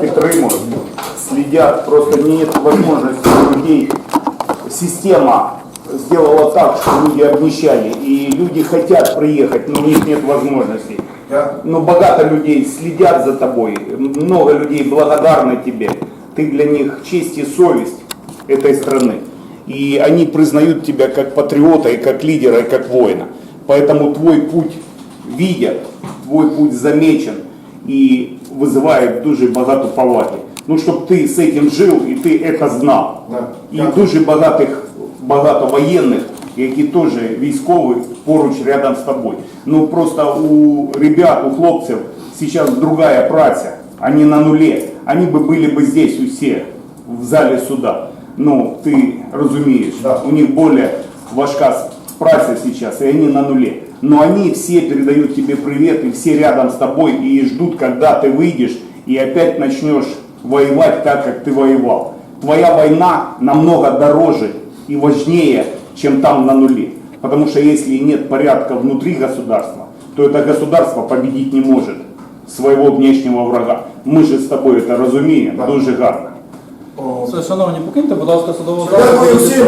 підтримують, следят, просто нет возможности людей. Система сделала так, что люди обнищали, и люди хотят приехать, но у них нет возможности. Но богато людей следят за тобой, много людей благодарны тебе. Ты для них честь и совесть этой страны. И они признают тебя как патриота, и как лидера, и как воина. Поэтому твой путь видят, твой путь замечен и вызывает дуже багато поваги. Ну, щоб ти з цим жив і ти це знав. Да. І Дякую. дуже багатих, багато воєнних, які теж військові поруч рядом з тобою. Ну просто у ребят, у хлопців сейчас другая праця, они на нуле. Они бы были бы здесь усі в залі суда. Ну, ти розумієш, Да. у них более важка праця сейчас, и они на нуле. Но они все передают тебе привет, и все рядом с тобой, и ждут, когда ты выйдешь, и опять начнешь воевать так, как ты воевал. Твоя война намного дороже и важнее, чем там на нуле. Потому что если нет порядка внутри государства, то это государство победить не может своего внешнего врага. Мы же с тобой это разумеем, Да. дуже гарно. Шановні, покиньте, будь ласка, судову залу, будете всім.